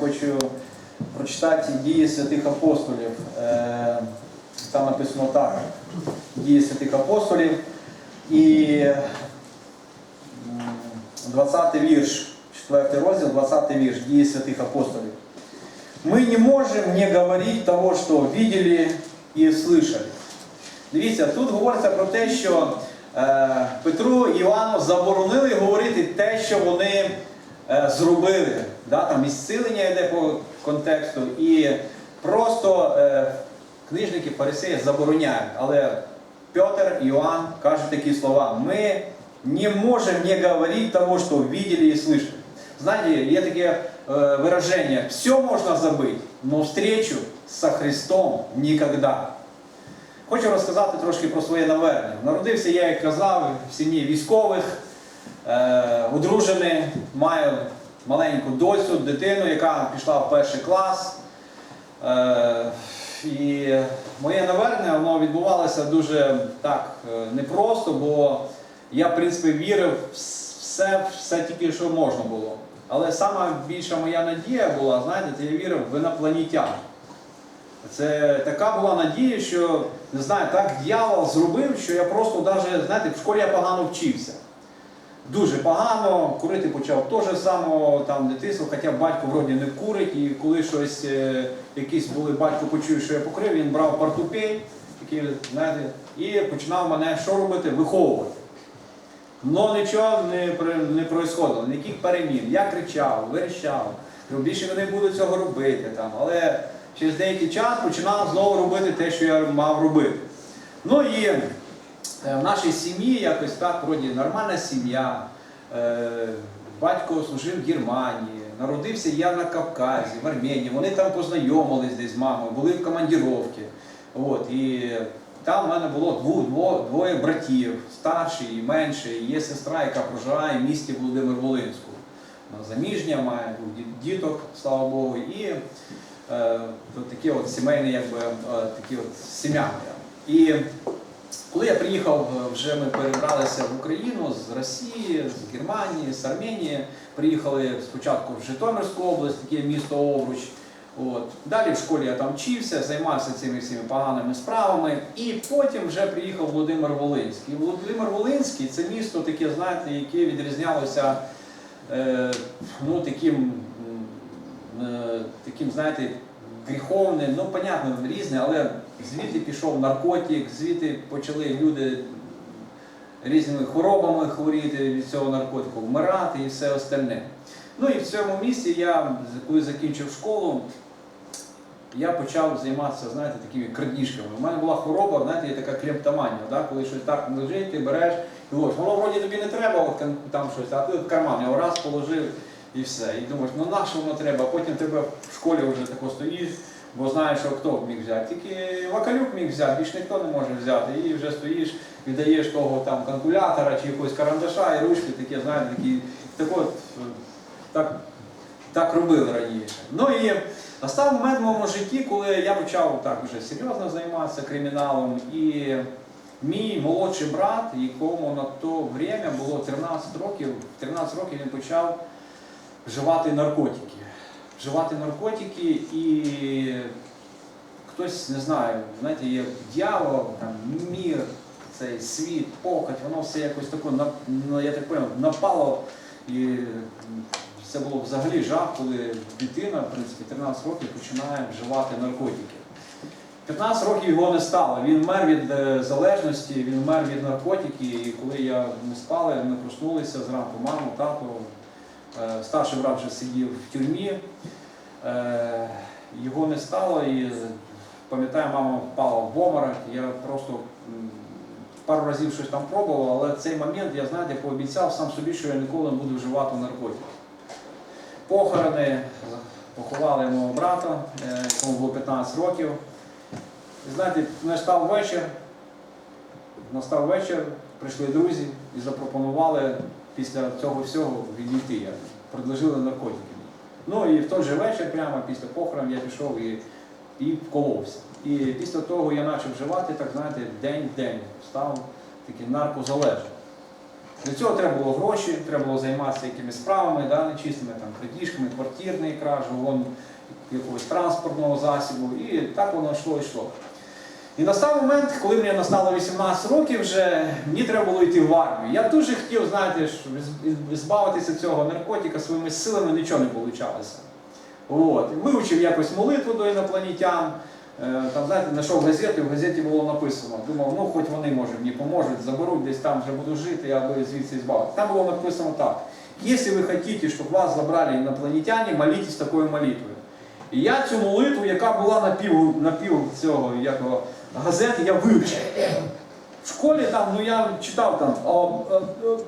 хочу прочитати дії святих апостолів. Е, Там написано так. Дії святих апостолів. І м, 20 вірш, 4 розділ, 20 вірш, Дії святих апостолів. Мы не можем не говорить того, що видели і слышали. Дивіться, тут говориться про те, що е, Петру і Івану заборонили говорити те, що вони зробили. Да? Там і зцілення йде по контексту, і просто е, книжники фарисеї забороняють. Але Петр Іоанн кажуть такі слова: ми не можемо не говорити того, що видели і слышали. Знаете, є таке е, вираження, все можна забити, но встречу со Христом ніколи. Хочу розказати трошки про своє навернення. Народився я, як казав, в сім'ї військових, е, одружений, маю маленьку доцю, дитину, яка пішла в перший клас. Е, і моє навернення воно відбувалося дуже так е, непросто, бо я, в принципі, вірив в все, все тільки, що можна було. Але сама більша моя надія була, знаєте, я вірив в інопланетян. Це така була надія, що не знаю, так дьявол зробив, що я просто навіть, знаєте, в школі я погано вчився. Дуже погано, курити почав теж самого там дитинства, хоча батько вроді не курить, і коли щось, е, якісь були, батько почує, що я покурив, він брав знаєте, і починав мене що робити? Виховувати. Но нічого не, не происходило, ніяких перемін. Я кричав, кажу, більше я не буду цього робити. Там. Але через деякий час починав знову робити те, що я мав робити. Ну і в нашій сім'ї якось так, вроді нормальна сім'я. Е, Батько служив в Германії, народився я на Кавказі, в Арменії. Вони там познайомились десь з мамою, були в командіровці. От, і там в мене було дву, дво, двоє братів, старший і менший. Є сестра, яка проживає в місті Володимир Волинську. Заміжня, має діток, слава Богу. І е, таке от сімейне, якби е, такі от сім'я. І коли я приїхав, е, вже ми перебралися в Україну з Росії, з Германії, з Арменії. Приїхали спочатку в Житомирську область, таке місто Овруч. От. Далі в школі я там вчився, займався цими всіми поганими справами. І потім вже приїхав Володимир Волинський. Володимир Волинський це місто таке, знаєте, яке відрізнялося е, ну, таким, е, таким, знаєте, гріховним, ну, понятно, різне, але звідти пішов наркотик, звідти почали люди різними хворобами хворіти від цього наркотику, вмирати і все остальне. Ну і в цьому місці я, коли закінчив школу, я почав займатися, знаєте, такими крадіжками. У мене була хвороба, знаєте, є така клептоманія, да? коли щось так лежить, ти береш, і ось, воно вроді тобі не треба, от, там щось, а ти в карман його раз положив і все. І думаєш, ну на що воно треба, потім тебе в школі вже тако стоїш, бо знаєш, що хто міг взяти. Тільки Вакалюк міг взяти, більш ніхто не може взяти. І вже стоїш, віддаєш того там калькулятора чи якогось карандаша і ручки, такі, знаєте, такі, так от, так, так робили раніше. Ну і настав момент в моєму житті, коли я почав так вже серйозно займатися криміналом. І мій молодший брат, якому на то время було 13 років, 13 років він почав вживати наркотики. Вживати наркотики і хтось не знаю, знаєте, є дьявол, там, мір, цей світ, похоть, воно все якось тако, ну, я так поняв, напало. І це було взагалі жах, коли дитина, в принципі, 13 років починає вживати наркотики. 15 років його не стало. Він вмер від е, залежності, він вмер від наркотиків. І коли я ми спали, ми проснулися зранку, маму, тато, е, старший брат вже сидів в тюрмі. Е, Його не стало і пам'ятаю, мама впала в обморок. Я просто пару разів щось там пробував, але цей момент я знаєте, пообіцяв сам собі, що я ніколи не буду вживати наркотики. Похорони, поховали мого брата, е, якому було 15 років. І знаєте, настав вечір, настав вечір, прийшли друзі і запропонували після цього всього відійти. як, Предложили наркотики. Ну і в той же вечір, прямо після похорон, я пішов і, і вколовся. І після того я почав вживати, так знаєте, день в день, став такий наркозалежний. Для цього треба було гроші, треба було займатися якимись справами, да, нечистими, там, крадіжками, квартирної кражі, вон, якогось транспортного засобу. І так воно йшло і йшло. І настав момент, коли мені настало 18 років, вже мені треба було йти в армію. Я дуже хотів, знаєте, збавитися цього наркотика своїми силами нічого не вийшло. Вивчив якось молитву до інопланетян. Е, Там, знаєте, знайшов газету, в газеті було написано. Думав, ну хоч вони може мені поможуть, заберуть, десь там вже буду жити, аби звідси збавити. Там було написано так. Якщо ви хочете, щоб вас забрали інопланетяне, молитесь такою молитвою. І я цю молитву, яка була на пів, на пів цього як газети, я вивчив. В школі там, ну я читав там, а, а,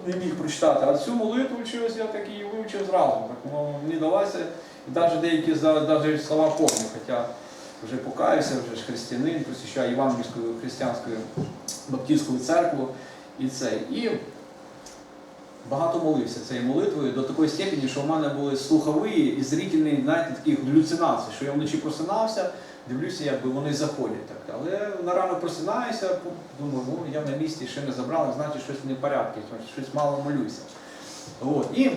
не міг прочитати, а цю молитву вчився, я так і вивчив зразу. Так, ну, мені далося, і навіть деякі навіть слова помню, хоча вже покаюся, вже ж християнин, посіщаю Євангельську християнську баптистську церкву і це. І багато молився цією молитвою до такої степені, що в мене були слухові і зрительні, знаєте, такі галюцинації, що я вночі просинався, дивлюся, якби вони заходять. Так. Але на ранок просинаюся, думаю, ну я на місці ще не забрали, значить щось не в порядку, щось мало молюся. От. І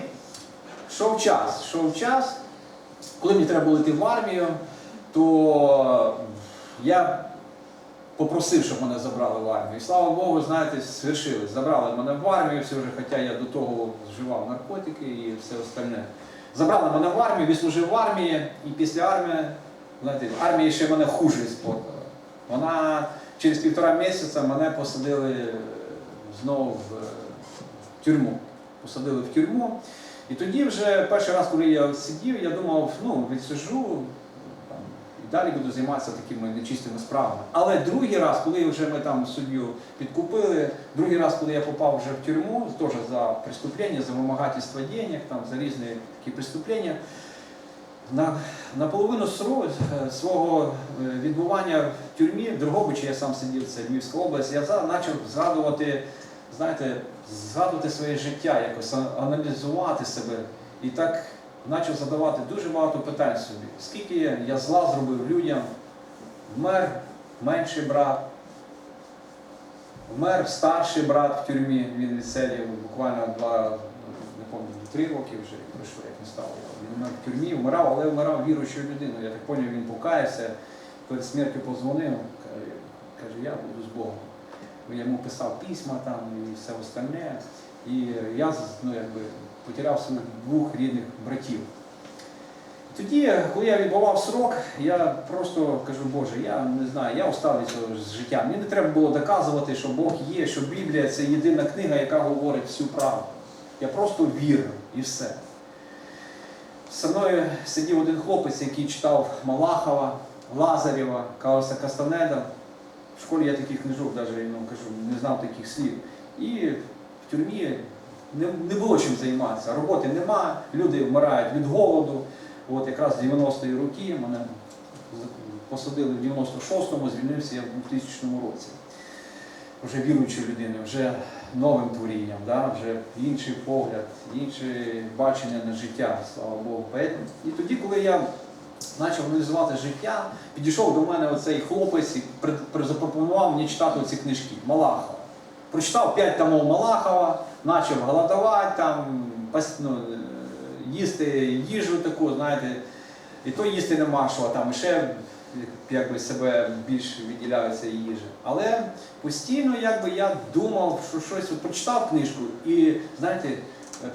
йшов час, йшов час, коли мені треба було йти в армію, то я попросив, щоб мене забрали в армію. І слава Богу, знаєте, свершилось. Забрали мене в армію, все вже, хоча я до того вживав наркотики і все остальне. Забрали мене в армію, відслужив в армії, і після армії, знаєте, армія ще мене хуже спортила. Вона через півтора місяця мене посадили знову в е, тюрму. Посадили в тюрму. І тоді вже перший раз, коли я сидів, я думав, ну, відсиджу, там, і далі буду займатися такими нечистими справами. Але другий раз, коли вже ми там суддю підкупили, другий раз, коли я попав вже в тюрму, теж за преступлення, за вимагательство денег, там, за різні такі преступлення, на, на половину е, свого е, відбування в тюрмі, в Дрогобичі я сам сидів, це Львівська область, я почав згадувати, знаєте, згадувати своє життя, якось аналізувати себе. І так почав задавати дуже багато питань собі. Скільки я зла зробив людям, вмер менший брат, вмер старший брат в тюрмі, він відсидів буквально два, три роки вже пройшло, як не стало. Він в тюрмі, вмирав, але вмирав віруючою людиною. Я так зрозумів, він покаявся, перед смертю позвонив, каже, я буду з Богом. Я йому писав письма там і все остальне. І я ну, якби, потеряв своїх двох рідних братів. Тоді, коли я відбував срок, я просто кажу, Боже, я не знаю, я устав від цього життя. Мені не треба було доказувати, що Бог є, що Біблія це єдина книга, яка говорить всю правду. Я просто вірю і все. Зі мною сидів один хлопець, який читав Малахова, Лазарєва, Карлоса Кастанеда. В школі я таких книжок навіть ну, кажу, не знав таких слів. І в тюрмі не, не було чим займатися. Роботи нема, люди вмирають від голоду. От якраз з 90-ї роки мене посадили в 96-му, звільнився я в 2000 році. Вже віруючою людиною, вже новим творінням, да? вже інший погляд, інше бачення на життя, слава Богу. І тоді, коли я почав аналізувати життя, підійшов до мене оцей хлопець і запропонував мені читати оці книжки Малахова. Прочитав п'ять томов Малахова, почав голодувати, там, ну, е, їсти їжу таку, знаєте, і то їсти нема що, там ще якби себе більш відділяється їжа. Але постійно якби я думав, що щось от прочитав книжку і, знаєте,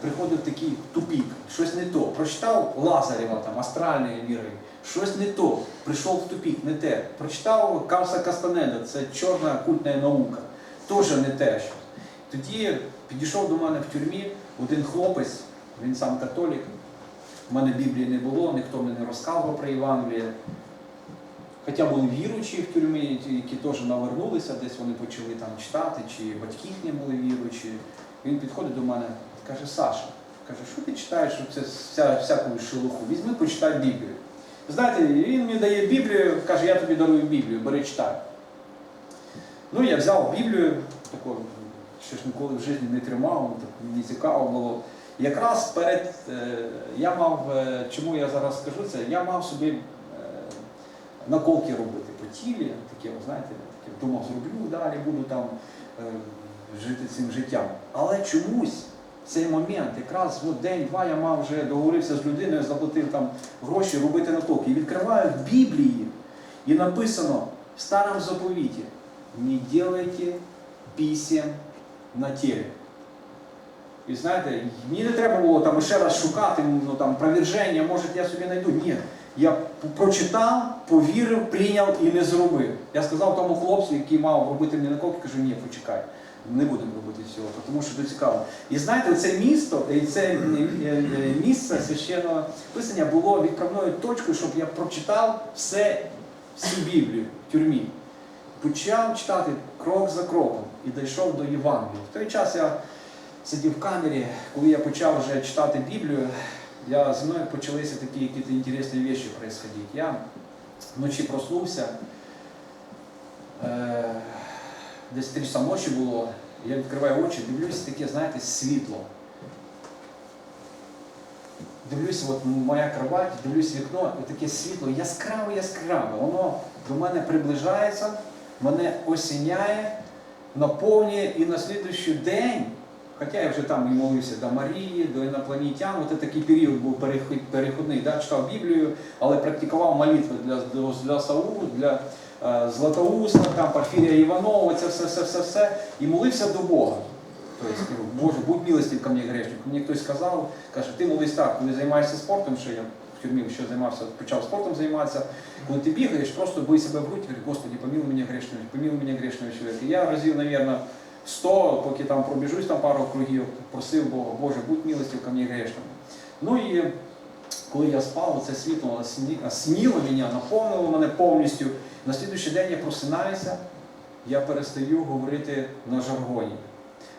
приходив такий тупік, щось не то. Прочитав Лазарєва, там, астральні міри, щось не то. Прийшов в тупік, не те. Прочитав Карса Кастанеда, це чорна культна наука, теж не те. Що. Тоді підійшов до мене в тюрмі один хлопець, він сам католік. У мене Біблії не було, ніхто мені не розказував про Євангеліє. Хоча були віруючі в тюрмі, які теж навернулися, десь вони почали там читати, чи батьки їхні були віруючі. Він підходить до мене, каже, Саша, каже, що ти читаєш це вся, всяку шелуху? Візьми, почитай Біблію. Знаєте, він мені дає Біблію, каже, я тобі дарую Біблію, бери читай. Ну, я взяв Біблію, таку, що ж ніколи в житті не тримав, мені цікаво було. Якраз перед, е, я мав, е, чому я зараз скажу це, я мав собі наколки робити по тілі, таке, знаєте, таке, думав, зроблю далі, буду там е, жити цим життям. Але чомусь цей момент, якраз день-два я мав вже договорився з людиною, заплатив там гроші робити натоки. І відкриваю в Біблії, і написано в старому заповіті: не делайте пісім на тілі. І знаєте, мені не треба було там ще раз шукати ну, там, провірження, може я собі знайду. Ні. Я прочитав, повірив, прийняв і не зробив. Я сказав тому хлопцю, який мав робити мені наколки, кажу, ні, почекай, не будемо робити цього, тому що це цікаво. І знаєте, це місто, і це е, е, е, місце священного писання було відправною точкою, щоб я прочитав все, всю Біблію в тюрмі. Почав читати крок за кроком і дійшов до Євангелія. В той час я сидів в камері, коли я почав вже читати Біблію, я, зі мною почалися такі якісь інтересні речі происходити. Я вночі проснувся, е, десь три часа ночі було, я відкриваю очі, дивлюся таке, знаєте, світло. Дивлюся, от моя кровать, дивлюсь вікно, і таке світло яскраве, яскраве. Воно до мене приближається, мене осіняє, наповнює і на слідуючий день, хоча я вже там і молився до Марії, до інопланетян, от такий період був переходний, да, читав Біблію, але практикував молитви для, для, Саулу, для е, Златоуста, там Порфірія Іванова, це все, все, все, все, і молився до Бога. Тобто, Боже, будь милостив ко мені грешник. Мені хтось сказав, каже, ти молись так, коли займаєшся спортом, що я в тюрмі ще займався, почав спортом займатися, коли ти бігаєш, просто бий себе в грудь, говори, Господи, помилуй мене грешного, помилуй мене грешного чоловіка. Я разів, мабуть, 100, поки там пробіжусь там пару кругів, просив Бога, Боже, будь милостив ко мені грешному. Ну і коли я спав, це світло осінило мене, наповнило мене повністю. На слідуючий день я просинаюся, я перестаю говорити на жаргоні.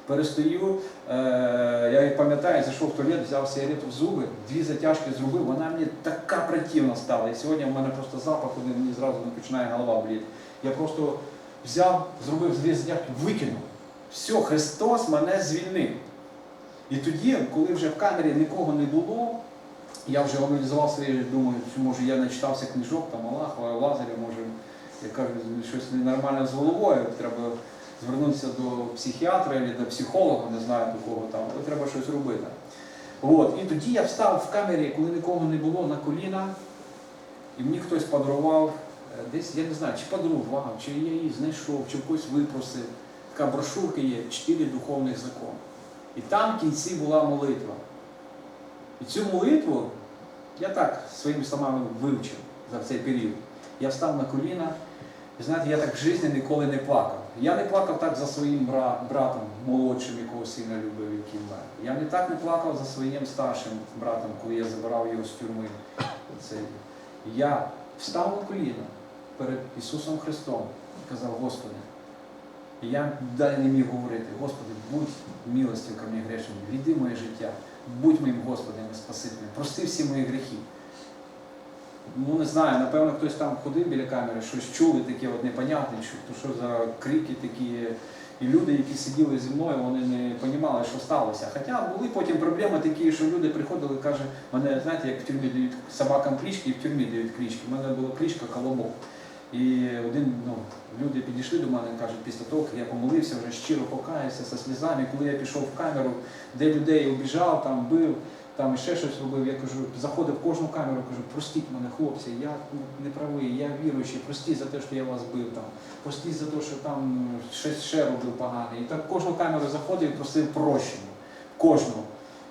Перестаю, е, я пам'ятаю, зайшов в туалет, взяв сигарету в зуби, дві затяжки зробив, вона мені така противна стала. І сьогодні в мене просто запах, один мені зразу починає голова боліти. Я просто взяв, зробив дві затяжки, викинув. Все, Христос мене звільнив. І тоді, коли вже в камері нікого не було, я вже аналізував свої, думаю, що може я начитався книжок, там Аллаха, Лазаря, може, я кажу, щось ненормальне з головою, треба звернутися до психіатра або до психолога, не знаю до кого там, але треба щось робити. От. І тоді я встав в камері, коли нікого не було на коліна, і мені хтось подарував, е, десь, я не знаю, чи подарував, чи я її знайшов, чи когось випросив. Така брошурка є чотири духовних закони. І там в кінці була молитва. І цю молитву я так своїми словами вивчив за цей період. Я встав на коліна, і знаєте, я так в житті ніколи не плакав. Я не плакав так за своїм бра- братом, молодшим, якого сина любив, який вмер. Я не так не плакав за своїм старшим братом, коли я забирав його з тюрми. Це, я встав на коліна перед Ісусом Христом і казав, Господи, і я далі не міг говорити, Господи, будь милостив ко мені грешним, віди моє життя, будь моїм Господом і Спасителем, прости всі мої гріхи. Ну не знаю, напевно, хтось там ходив біля камери, щось чули таке от непонятне, що, що за крики такі. І люди, які сиділи зі мною, вони не розуміли, що сталося. Хоча були потім проблеми такі, що люди приходили, каже, мене, знаєте, як в тюрмі дають собакам клички, і в тюрмі дають клички. У мене була кличка Колобок. І один, ну, люди підійшли до мене кажуть, після того, як я помолився, вже щиро покаявся зі слізами, коли я пішов в камеру, де людей обіжав, там бив, там ще щось робив, я кажу, заходив в кожну камеру, кажу, простіть мене, хлопці, я ну, не правий, я віруючий, простіть за те, що я вас бив там, простіть за те, що там щось ще робив погане. І так в кожну камеру заходив і просив прощення. Кожну.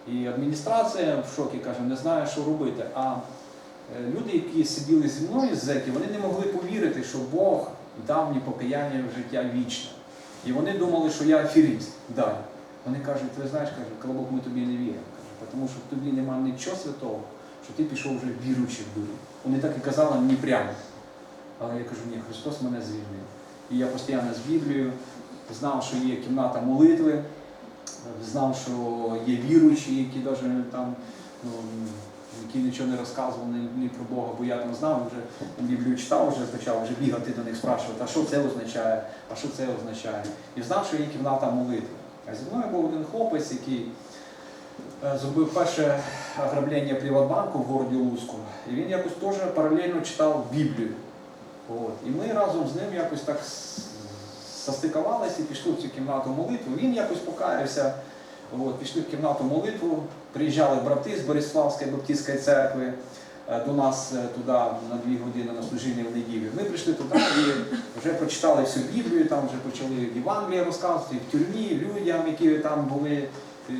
І адміністрація в шокі каже, не знає, що робити. А Люди, які сиділи зі мною з зеків, вони не могли повірити, що Бог дав мені покаяння в життя вічне. І вони думали, що я аферіст далі. Вони кажуть, ти знаєш, каже, Колобок, ми тобі не віримо. Тому що в тобі немає нічого святого, що ти пішов вже віруючий в дурі. Вони так і казали мені прямо. Але я кажу, ні, Христос мене звільнив. І я постійно з Біблією знав, що є кімната молитви, знав, що є віруючі, які навіть там. Ну, які нічого не розказував ні, про Бога, бо я там знав, вже Біблію читав, вже почав вже бігати до них, спрашувати, а що це означає, а що це означає. І знав, що є кімната молитви. А зі мною був один хлопець, який е, зробив перше ограблення Приватбанку в городі Луцьку. І він якось теж паралельно читав Біблію. От. І ми разом з ним якось так с- застикувалися і пішли в цю кімнату молитву. Він якось покаявся. От, пішли в кімнату молитву, приїжджали брати з Бориславської Баптистської церкви е, до нас е, туди на дві години на служіння в неділю. Ми прийшли туди і вже прочитали всю Біблію, там вже почали Євангеліє розказувати, в тюрмі, людям, які там були, е,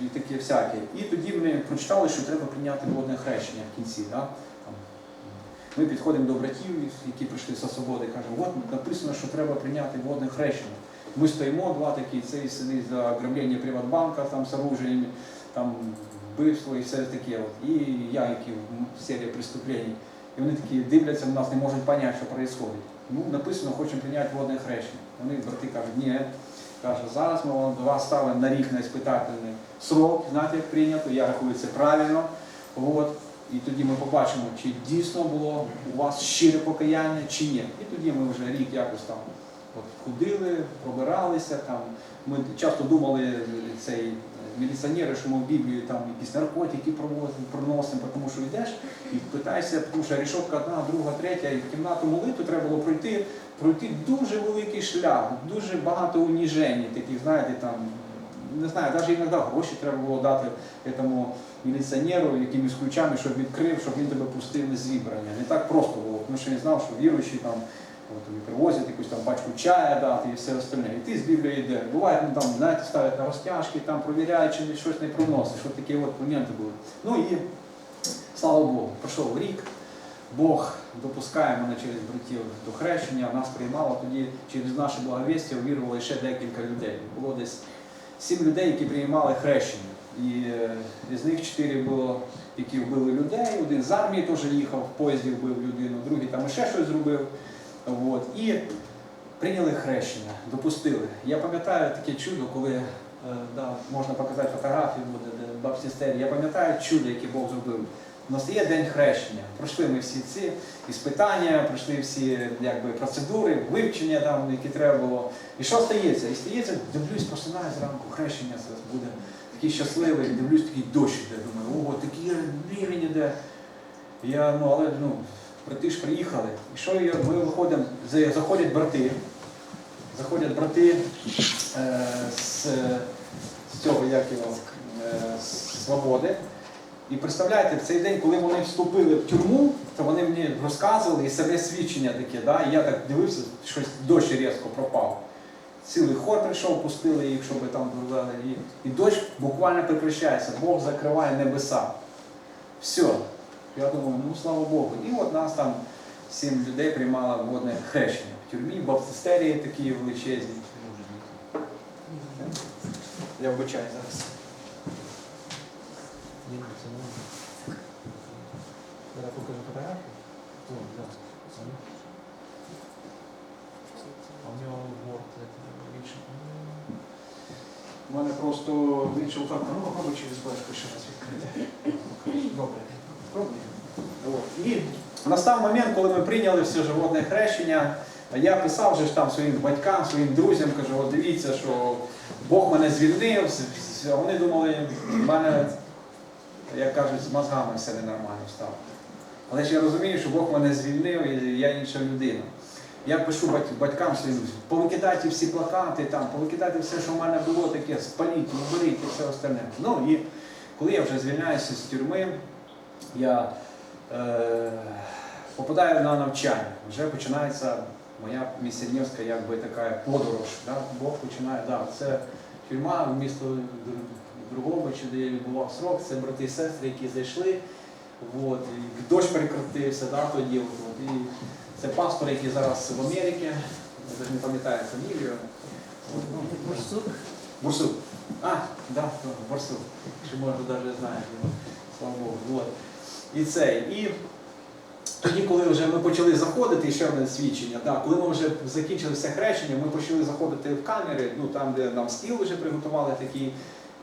і таке всяке. І тоді ми прочитали, що треба прийняти водне хрещення в кінці. Да? Ми підходимо до братів, які прийшли з свободи, кажемо, от написано, що треба прийняти водне хрещення. Ми стоїмо, два такі, цей сидить за ограблення Приватбанка там з оружием, там вбивство і все таке. От. І які в серії преступлень. І вони такі дивляться на нас, не можуть зрозуміти, що відбувається. Ну, написано, хочемо прийняти водне хрещення. Вони, брати, кажуть, ні. Каже, зараз ми вам вас ставимо на рік на іспитательний срок, знаєте, як прийнято, я рахую це правильно. От. І тоді ми побачимо, чи дійсно було у вас щире покаяння, чи ні. І тоді ми вже рік якось там от, ходили, пробиралися. Там. Ми часто думали, цей міліціонери, що ми в Біблії там якісь наркотики проносимо, тому що йдеш і питаєшся, тому що рішотка одна, друга, третя, і в кімнату молитви треба було пройти, пройти дуже великий шлях, дуже багато уніжень, таких, знаєте, там, не знаю, навіть іноді гроші треба було дати цьому міліціонеру якимись ключами, щоб відкрив, щоб він тебе пустив на зібрання. Не так просто було, тому що він знав, що віруючі там тобі привозять якусь там пачку чая дати і все остальне. І ти з Біблії йде. Буває, ну, там, знаєте, ставлять на розтяжки, там провіряють, чи щось не проносить, що такі от моменти були. Ну і слава Богу, пройшов рік. Бог допускає мене через братів до хрещення, нас приймало тоді через наше благовістя увірували ще декілька людей. Було десь сім людей, які приймали хрещення. І е, із них чотири було, які вбили людей, один з армії теж їхав, в поїзді вбив людину, другий там ще щось зробив. От. І прийняли хрещення, допустили. Я пам'ятаю таке чудо, коли е, да, можна показати фотографію буде, де бабсістері. Я пам'ятаю чудо, яке Бог зробив. У нас є день хрещення. Пройшли ми всі ці іспитання, пройшли всі якби, процедури, вивчення, там, які треба було. І що стається? І стається, дивлюсь, просинаю зранку, хрещення це буде такий щасливий, дивлюсь, такий дощ іде. Думаю, ого, такий рівень іде. Я, ну, але ну, брати ж приїхали. І що ми виходимо, заходять брати, заходять брати е, з, з цього, як його, е, з свободи. І представляєте, в цей день, коли вони вступили в тюрму, то вони мені розказували і себе свідчення таке, да? і я так дивився, щось дощ різко пропав. Цілий хор прийшов, пустили їх, щоб там. І, і дощ буквально прекращається, Бог закриває небеса. Все. Я думаю, ну слава Богу. І от нас там сім людей приймало водне хрещення. В тюрмі, баптистерії такі величезні. Я вбачаю зараз. Покажу фотографію. А у нього ворд більше. У мене просто вийшов так, ну попробуй через бачку ще раз відкрити. Добре. І настав момент, коли ми прийняли все животне хрещення. Я писав вже ж там своїм батькам, своїм друзям, кажу, от дивіться, що Бог мене звільнив. Вони думали, в мене, як кажуть, з мозгами все ненормально стало. Але ж я розумію, що Бог мене звільнив і я інша людина. Я пишу батькам своїм, повикидайте всі плакати, там, повикидайте все, що в мене було таке, спаліть, уберіть і все остальне. Ну і коли я вже звільняюся з тюрми, я е, попадаю на навчання. Вже починається моя місіонерська якби, така подорож. Да? Бог починає, да, це тюрма в місто Др- Другобичі, де я відбував срок, це брати і сестри, які зайшли. От, і дощ прекратився да, тоді. От, от, і це пастор, який зараз в Америці, я навіть не пам'ятаю фамілію. От, ну, Бурсук. А, да, Борсук. Чи може навіть знаєш. Слава Богу. Вот. І це. І тоді, коли вже ми почали заходити, ще одне свідчення, да, коли ми вже закінчили все хрещення, ми почали заходити в камери, ну там, де нам стіл вже приготували такий,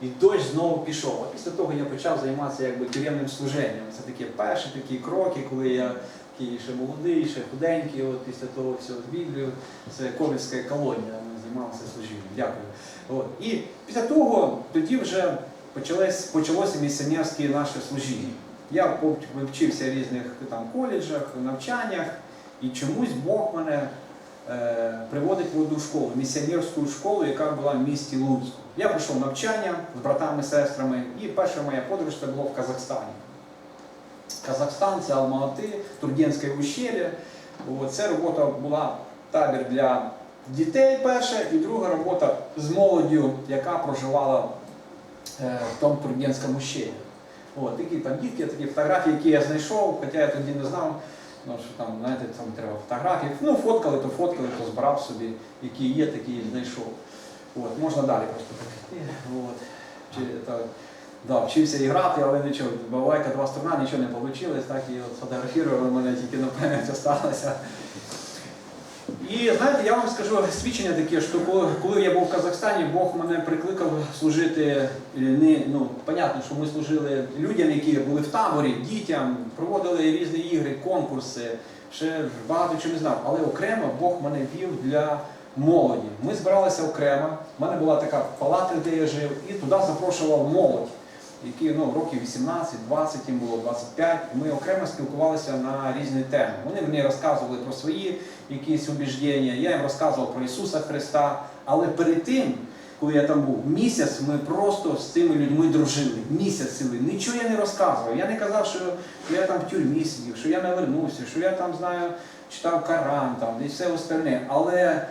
і дощ знову пішов. А після того я почав займатися якби тюремним служенням. Це такі перші такі кроки, коли я такий ще молодий, ще худенький, от після того всього з Біблією, це Ковівська колонія, ми займалися служінням. Дякую. От. І після того тоді вже почалось, почалося місіонерське наше служіння. Я вивчився в різних там коледжах, навчаннях, і чомусь Бог мене е, приводить в одну школу, місіонерську школу, яка була в місті Луцьку. Я пройшов навчання з братами, сестрами, і перша моя подорож це було в Казахстані. Казахстан, це Алмати, Тургенське ущелля. Це робота була табір для дітей перша, і друга робота з молоддю, яка проживала е, в тому Тургенському ущелі. От, такі там дітки, такі фотографії, які я знайшов, хоча я тоді не знав, ну, що там, знаєте, там треба фотографії. Ну, фоткали, то фоткали, то збирав собі, які є, такі знайшов. От, можна далі просто прийти. От. Чи, та, да, вчився і грати, але нічого, балайка два струна, нічого не вийшло, так і от фотографували мене тільки на пам'ять залишилося. І знаєте, я вам скажу свідчення таке, що коли, я був в Казахстані, Бог мене прикликав служити е, не ну, понятно, що ми служили людям, які були в таборі, дітям, проводили різні ігри, конкурси, ще багато чого не знав. Але окремо Бог мене вів для молоді. Ми збиралися окремо. У мене була така палата, де я жив, і туди запрошував молодь, які ну, років 18, 20, їм було 25. Ми окремо спілкувалися на різні теми. Вони мені розказували про свої якісь убіждення, я їм розказував про Ісуса Христа. Але перед тим, коли я там був, місяць ми просто з цими людьми дружили. Місяць цілий. Нічого я не розказував. Я не казав, що я там в тюрмі сидів, що я не вернувся, що я там знаю, читав Коран там і все остальне. Але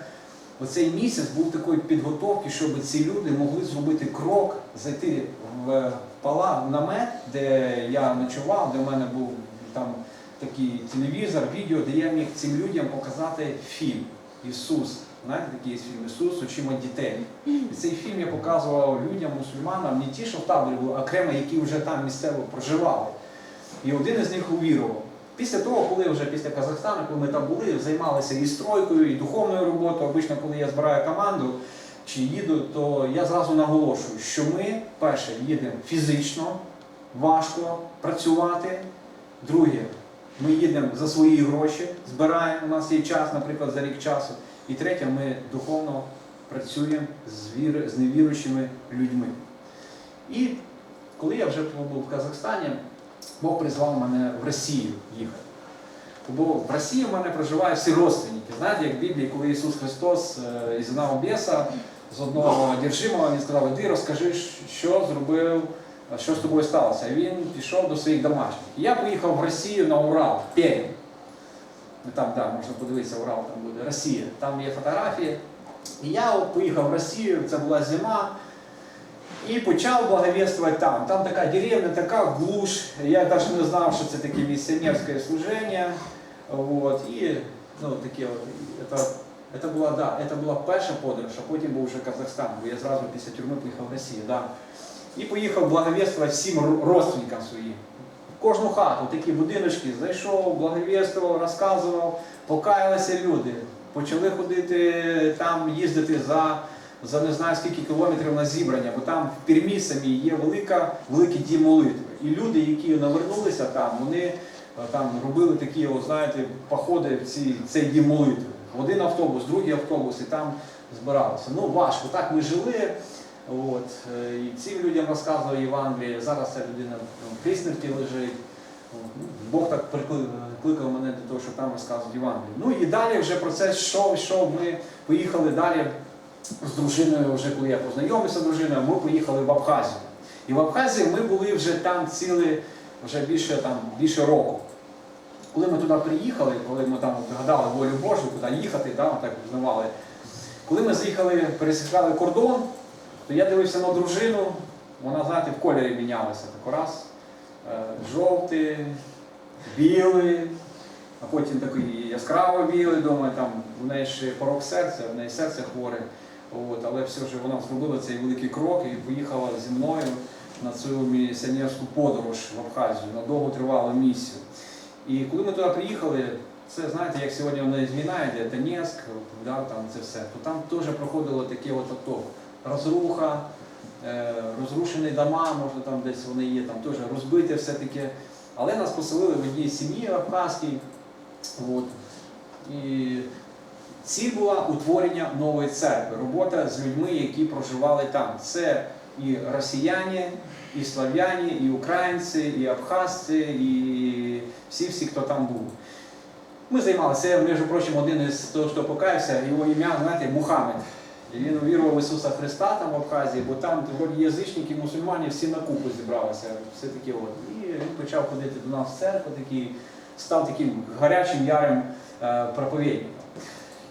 оцей місяць був такої підготовки, щоб ці люди могли зробити крок, зайти в намет, де я ночував, де в мене був там такий телевізор, відео, де я міг цим людям показати фільм Ісус. Знаєте, такий є фільм Ісус очима дітей. І цей фільм я показував людям, мусульманам, не ті, що в таборі були, а окремо, які вже там місцево проживали. І один із них увірував. Після того, коли вже після Казахстану, коли ми там були, займалися і стройкою, і духовною роботою. Обично, коли я збираю команду чи їду, то я зразу наголошую, що ми, перше, їдемо фізично, важко працювати. Друге, ми їдемо за свої гроші, збираємо, у нас є час, наприклад, за рік часу. І третє, ми духовно працюємо з, віри, з невіруючими людьми. І коли я вже був в Казахстані, Бог призвав мене в Росію їхати. Бо в Росії в мене проживають всі родственники. Знаєте, як в Біблії, коли Ісус Христос е, із одного біса, з одного одержимого, він сказав, іди розкажи, що зробив, що з тобою сталося. І він пішов до своїх домашніх. Я поїхав в Росію на Урал, в Пермь. Ну, Там, да, можна подивитися, Урал там буде, Росія. Там є фотографії. І я от поїхав в Росію, це була зима. І почав благовествувати там. Там така деревня, така глуш. Я навіть не знав, що це таке місіонерське служення. Вот. І ну, таке от, це, це, була, да, це була перша подорож, а потім був вже Казахстан, бо я зразу після тюрми поїхав в Росію. Да. І поїхав благовествувати всім родственникам своїм. Кожну хату, такі будиночки, зайшов, благовествував, розказував, покаялися люди. Почали ходити там, їздити за за не знаю скільки кілометрів на зібрання, бо там в Пермі самі є велика, великий дім молитви. І люди, які навернулися там, вони там робили такі, от, знаєте, походи в ці, цей дім молитви. Один автобус, другий автобус, і там збиралися. Ну важко. Так ми жили. От, е, і цим людям розказував Євангеліє. Зараз ця людина ну, в Крісненці лежить. Ну, Бог так прикликав мене до того, щоб там розказувати Євангеліє. Ну і далі вже процес йшов, йшов. Ми поїхали далі з дружиною, вже коли я познайомився з дружиною, ми поїхали в Абхазію. І в Абхазії ми були вже там ціле, вже більше, там, більше року. Коли ми туди приїхали, коли ми там гадали волю Божу, куди їхати, да, так знавали. Коли ми заїхали, пересікали кордон, то я дивився на дружину, вона, знаєте, в кольорі мінялася. Так раз, е, жовтий, білий, а потім такий яскраво білий, думаю, там в неї ще порок серця, в неї серце хворе. От, але все ж вона зробила цей великий крок і поїхала зі мною на цю місіонерську подорож в Абхазію, на довготривалу місію. І коли ми туди приїхали, це знаєте, як сьогодні вона війна йде, Донецьк, да, там це все, то там теж проходило таке от АТО. Розруха, е, розрушені дома, може там десь вони є, там теж розбите все таке. Але нас поселили в одній сім'ї абхазькій. От. І ціль була утворення нової церкви, робота з людьми, які проживали там. Це і росіяни, і слав'яні, і українці, і абхазці, і всі-всі, хто там був. Ми займалися, між прочим, один із того, хто покаявся, його ім'я, знаєте, Мухаммед. І він увірував в Ісуса Христа там в Абхазії, бо там вроді язичники, мусульмані всі на купу зібралися. Все таке от. І він почав ходити до нас в церкву, такий, став таким гарячим ярим е, проповідником.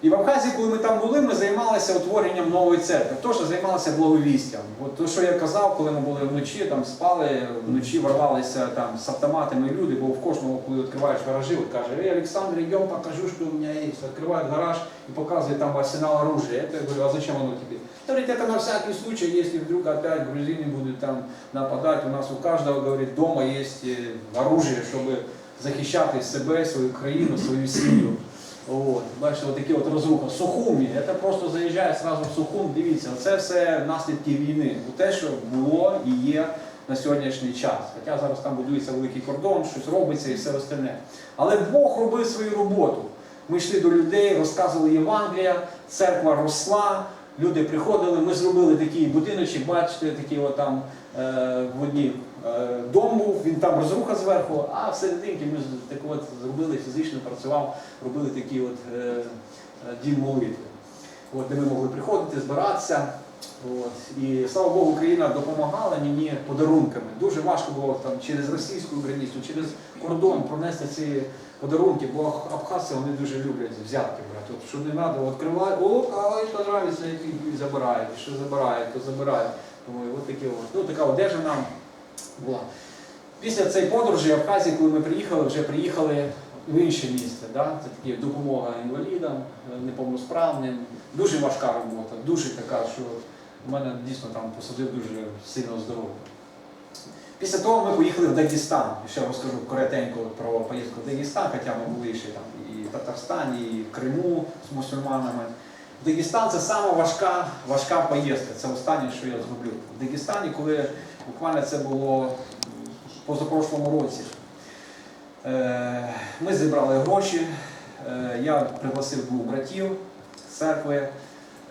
І в Абхазії, коли ми там були, ми займалися утворенням нової церкви. Теж займалися благовістям. От то, що я казав, коли ми були вночі, там спали, вночі ворвалися там з автоматами люди, бо в кожного, коли відкриваєш гаражі, от каже, Ей, Олександр, йдем, покажу, що у мене є. Відкривають гараж і показують там арсенал оружия. Я говорю, а зачем оно тебе? Говорит, это на всякий случай, если вдруг опять грузины будут там нападать, у нас у каждого, говорит, дома есть э, оружие, чтобы захищати себе, свою країну, свою сім'ю. От, бачите, отакі от розруха. Сухумі, це просто заїжджає зразу в Сухум, дивіться, це все наслідки війни. Те, що було і є на сьогоднішній час. Хоча зараз там будується великий кордон, щось робиться і все остальне. Але Бог робив свою роботу. Ми йшли до людей, розказували Євангелія, церква росла, люди приходили, ми зробили такий будиночок, бачите, такий от там е, в одній е, дом він там розруха зверху, а всерединки ми так от зробили фізично, працював, робили такий от е, е, дім молитви. От, де ми могли приходити, збиратися. От. І слава Богу, Україна допомагала мені подарунками. Дуже важко було там через російську границю, через кордон пронести ці подарунки, бо абхазці вони дуже люблять взятки брати. От, що не треба, відкривають, о, а це подобається, і що забирають, то забирають. Тому от таке от. Ну, така одежа нам була. Після цієї подорожі Абхазії, коли ми приїхали, вже приїхали в інше місце. Да? Це такі допомога інвалідам, е, неповносправним. Дуже важка робота, дуже така, що в мене дійсно там посадив дуже сильно здоров'я. Після того ми поїхали в Дагестан. Ще розкажу коротенько про поїздку в Дагестан, хоча ми були ще там і в Татарстані, і в Криму з мусульманами. Дагестан це сама важка, важка поїздка. Це останнє, що я зроблю. В Дагестані, коли буквально це було позапрошлому році. Е, Ми зібрали гроші, е, я пригласив двох братів з церкви,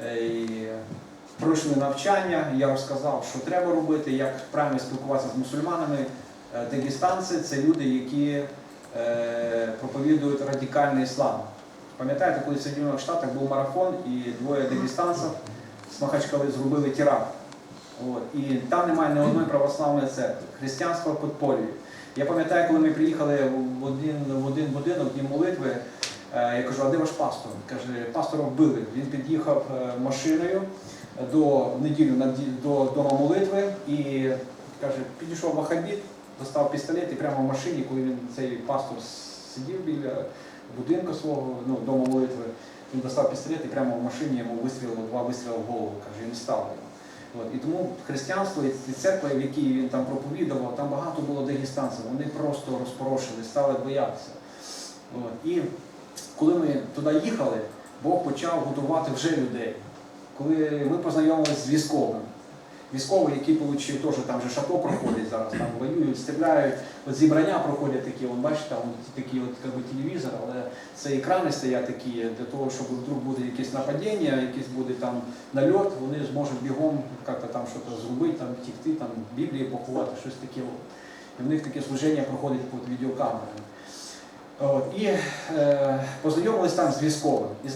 е, пройшли навчання, я розказав, що треба робити, як правильно спілкуватися з мусульманами. Е, Дагестанці це люди, які е, проповідують радикальний іслам. Пам'ятаєте, коли в Соединених Штатах був марафон і двоє дагестанців з Махачкали зробили теракт. І там немає ні одної православної церкви. Християнство підпорює. Я пам'ятаю, коли ми приїхали в один, в один будинок дні молитви, е, я кажу, а де ваш пастор? Каже, пастора вбили. Він під'їхав машиною до неділю до дома молитви і каже, підійшов вахабіт, достав пістолет і прямо в машині, коли він цей пастор сидів біля будинку свого, ну, дому молитви, він достав пістолет і прямо в машині йому вистрілив два вистріли в голову, каже, не став. От. І тому християнство і церква, в якій він там проповідував, там багато було дагестанців, вони просто розпорошили, стали боятися. От. І коли ми туди їхали, Бог почав готувати вже людей. Коли ми познайомилися з військовим, військовий, який отримав теж там же шато проходить зараз, там воюють, стріляють, от зібрання проходять такі, вон, бачите, там такий от, как би, телевізор, але це екрани стоять такі, для того, щоб вдруг буде якесь нападіння, якийсь буде там нальот, вони зможуть бігом як-то там щось зробити, там втікти, там Біблії поховати, щось таке. І в них таке служення проходить під відеокамерами. От, і е, познайомились там з військовим.